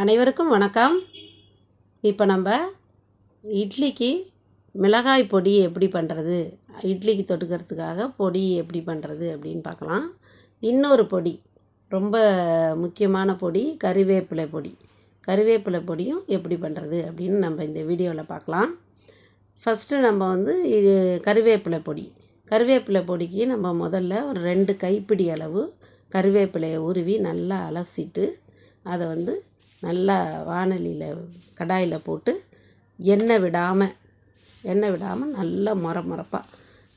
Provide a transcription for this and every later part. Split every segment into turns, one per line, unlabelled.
அனைவருக்கும் வணக்கம். இப்போ நம்ம இட்லிக்கு மிளகாய் பொடி எப்படி பண்ணுறது இட்லிக்கு தொட்டுக்கிறதுக்காக பொடி எப்படி பண்ணுறது அப்படின்னு பார்க்கலாம். இன்னொரு பொடி ரொம்ப முக்கியமான பொடி கறிவேப்பிலை பொடி. கறிவேப்பிலை பொடியும் எப்படி பண்ணுறது அப்படின்னு நம்ம இந்த வீடியோவில் பார்க்கலாம். ஃபஸ்ட்டு நம்ம வந்து கறிவேப்பிலை பொடி. கறிவேப்பிலை பொடிக்கு நம்ம முதல்ல ஒரு ரெண்டு கைப்பிடி அளவு கறிவேப்பிலையை உருவி நல்லா அலசிட்டு அதை வந்து நல்லா வானலியில் கடாயில் போட்டு எண்ணெய் விடாமல் எண்ணெய் விடாமல் நல்லா முற முறப்பாக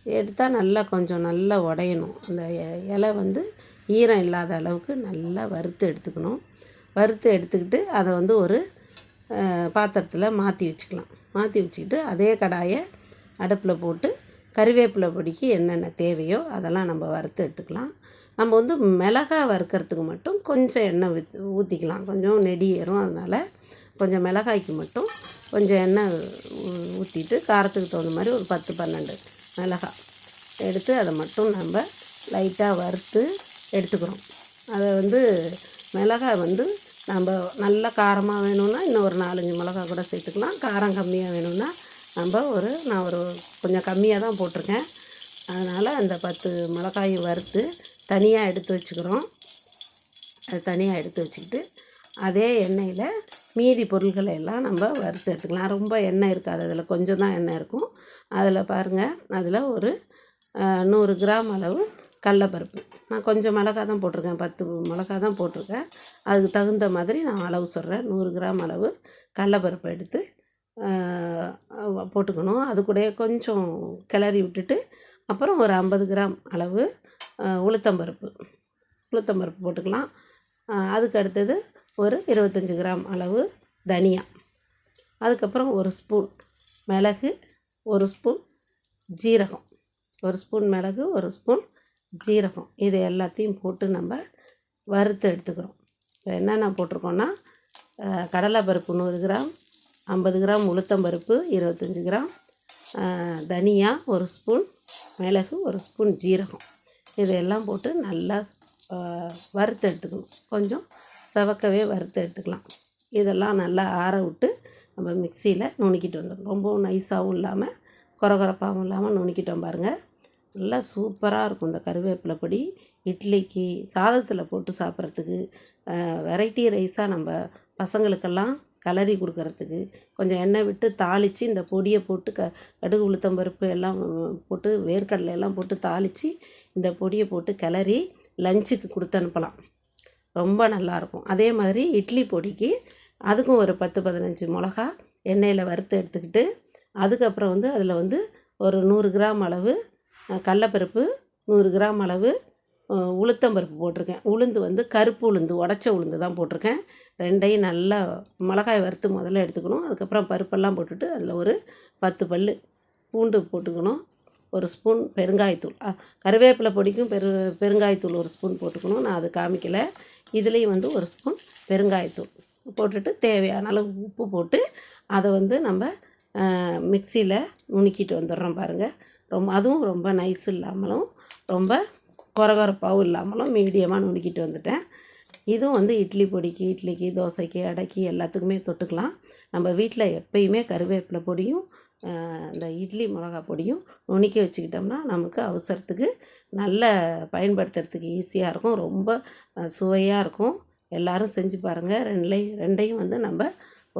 எடுத்தால் நல்லா கொஞ்சம் நல்லா உடையணும். அந்த எ- இலை வந்து ஈரம் இல்லாத அளவுக்கு நல்லா வறுத்து எடுத்துக்கணும். வறுத்து எடுத்துக்கிட்டு அதை வந்து ஒரு பாத்திரத்தில் மாற்றி வச்சுக்கலாம். மாற்றி வச்சுக்கிட்டு அதே கடாயை அடுப்பில் போட்டு கறிவேப்பிலை பொடிக்கு என்னென்ன தேவையோ அதெல்லாம் நம்ம வறுத்து எடுத்துக்கலாம். நம்ம வந்து மிளகா வறுக்கிறதுக்கு மட்டும் கொஞ்சம் எண்ணெய் வித் ஊற்றிக்கலாம் கொஞ்சம் நெடி ஏறும் அதனால் கொஞ்சம் மிளகாய்க்கு மட்டும் கொஞ்சம் எண்ணெய் ஊற்றிட்டு காரத்துக்கு தகுந்த மாதிரி ஒரு பத்து பன்னெண்டு மிளகாய் எடுத்து அதை மட்டும் நம்ம லைட்டாக வறுத்து எடுத்துக்கிறோம். அதை வந்து மிளகாய் வந்து நம்ம நல்ல காரமாக வேணும்னா இன்னும் ஒரு நாலஞ்சு மிளகா கூட சேர்த்துக்கலாம். காரம் கம்மியாக வேணும்னா நம்ம ஒரு நான் ஒரு கொஞ்சம் கம்மியாக தான் போட்டிருக்கேன். அதனால் அந்த பத்து மிளகாயும் வறுத்து தனியாக எடுத்து வச்சுக்கிறோம். அது தனியாக எடுத்து வச்சுக்கிட்டு அதே எண்ணெயில் மீதி பொருள்களை எல்லாம் நம்ம வறுத்து எடுத்துக்கலாம். ரொம்ப எண்ணெய் இருக்காது. அதில் கொஞ்சம் தான் எண்ணெய் இருக்கும். அதில் பாருங்கள் அதில் ஒரு நூறு கிராம் அளவு கடலப்பருப்பு. நான் கொஞ்சம் மிளகா தான் போட்டிருக்கேன். பத்து மிளகா தான் போட்டிருக்கேன். அதுக்கு தகுந்த மாதிரி நான் அளவு சொல்கிறேன் நூறு கிராம் அளவு கடலப்பருப்பு எடுத்து போட்டுக்கணும். அது கூடயே கொஞ்சம் கிளறி விட்டுட்டு அப்புறம் ஒரு ஐம்பது கிராம் அளவு உளுத்தம்பருப்பு. உளுத்தம்பருப்பு போட்டுக்கலாம். அதுக்கு அடுத்தது ஒரு இருபத்தஞ்சி கிராம் அளவு தனியா. அதுக்கப்புறம் ஒரு ஸ்பூன் மிளகு ஒரு ஸ்பூன் ஜீரகம். ஒரு ஸ்பூன் மிளகு ஒரு ஸ்பூன் ஜீரகம். இது எல்லாத்தையும் போட்டு நம்ம வறுத்து எடுத்துக்கிறோம். இப்போ என்னென்ன போட்டிருக்கோன்னா கடலைப்பருப்பு நூறு கிராம் ஐம்பது கிராம் உளுத்தம்பருப்பு இருபத்தஞ்சி கிராம் தனியா ஒரு ஸ்பூன் மிளகு ஒரு ஸ்பூன் ஜீரகம். இதையெல்லாம் போட்டு நல்லா வறுத்து எடுத்துக்கணும். கொஞ்சம் செவக்கவே வறுத்து எடுத்துக்கலாம். இதெல்லாம் நல்லா ஆற விட்டு நம்ம மிக்சியில் நுணுக்கிட்டு வந்துடணும். ரொம்பவும் நைஸாகவும் இல்லாமல் குறகுறப்பாகவும் இல்லாமல் நுணுக்கிட்டோம் பாருங்கள் நல்லா சூப்பராக இருக்கும் இந்த கருவேப்பிலை பொடி. இட்லிக்கு சாதத்தில் போட்டு சாப்பிட்றதுக்கு வெரைட்டி ரைஸாக நம்ம பசங்களுக்கெல்லாம் கலரி கொடுக்கறதுக்கு கொஞ்சம் எண்ணெய் விட்டு தாளித்து இந்த பொடியை போட்டு க கடுகு உளுத்தம் பருப்பு எல்லாம் போட்டு வேர்க்கடலை எல்லாம் போட்டு தாளித்து இந்த பொடியை போட்டு கிளறி லஞ்சுக்கு கொடுத்து அனுப்பலாம். ரொம்ப நல்லாயிருக்கும் அதே மாதிரி இட்லி பொடிக்கு அதுக்கும் ஒரு பத்து பதினஞ்சு மிளகா எண்ணெயில் வறுத்து எடுத்துக்கிட்டு அதுக்கப்புறம் வந்து அதில் வந்து ஒரு நூறு கிராம் அளவு கடலப்பருப்பு நூறு கிராம் அளவு உளுத்தம்பருப்பு போட்டிருக்கேன். உளுந்து வந்து கருப்பு உளுந்து உடச்ச உளுந்து தான் போட்டிருக்கேன். ரெண்டையும் நல்லா மிளகாய் வறுத்து முதல்ல எடுத்துக்கணும். அதுக்கப்புறம் பருப்பெல்லாம் போட்டுட்டு அதில் ஒரு பத்து பல் பூண்டு போட்டுக்கணும். ஒரு ஸ்பூன் பெருங்காயத்தூள். கருவேப்பிலை பொடிக்கும் பெரு பெருங்காயத்தூள் ஒரு ஸ்பூன் போட்டுக்கணும். நான் அது காமிக்கலை. இதுலேயும் வந்து ஒரு ஸ்பூன் பெருங்காயத்தூள் போட்டுட்டு தேவையான அளவு உப்பு போட்டு அதை வந்து நம்ம மிக்சியில் நுணுக்கிட்டு வந்துடுறோம் பாருங்கள் ரொம்ப அதுவும் ரொம்ப நைஸ் இல்லாமலும் ரொம்ப கொரகொரப்பாகவும் இல்லாமலும் மீடியமாக நுணுக்கிட்டு வந்துட்டேன். இதுவும் வந்து இட்லி பொடிக்கு இட்லிக்கு தோசைக்கு அடைக்கி எல்லாத்துக்குமே தொட்டுக்கலாம். நம்ம வீட்டில் எப்பயுமே கருவேப்பிலை பொடியும் இந்த இட்லி மிளகா பொடியும் நுணுக்கி வச்சுக்கிட்டோம்னா நமக்கு அவசரத்துக்கு நல்ல பயன்படுத்துறதுக்கு ஈஸியாக இருக்கும். ரொம்ப சுவையாக இருக்கும். எல்லோரும் செஞ்சு பாருங்கள் ரெண்டுலையும் ரெண்டையும் வந்து நம்ம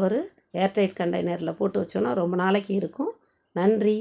ஒரு ஏர்டைட் கண்டெய்னரில் போட்டு வச்சோன்னா ரொம்ப நாளைக்கு இருக்கும். நன்றி.